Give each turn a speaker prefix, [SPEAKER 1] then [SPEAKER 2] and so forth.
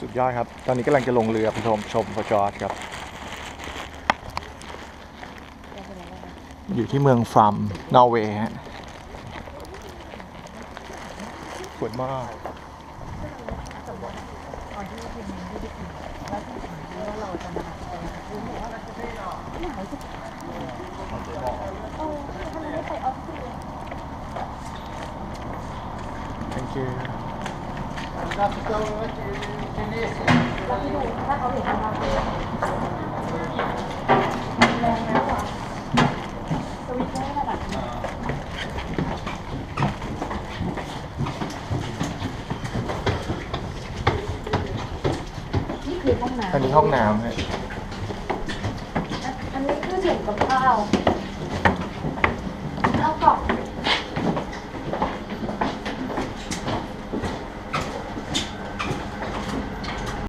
[SPEAKER 1] สุดยอดครับ ตอนนี้กำลังจะลงเรือไปชมชมฟอร์จอดครับ อยู่ที่เมืองฟรัมนอร์เวย์ฮะสวยมาก thank you
[SPEAKER 2] นี่คือห้องน้ำ
[SPEAKER 1] อันนี้ห้องน้ำฮะ
[SPEAKER 2] อันนี้คือถุงกับข้าว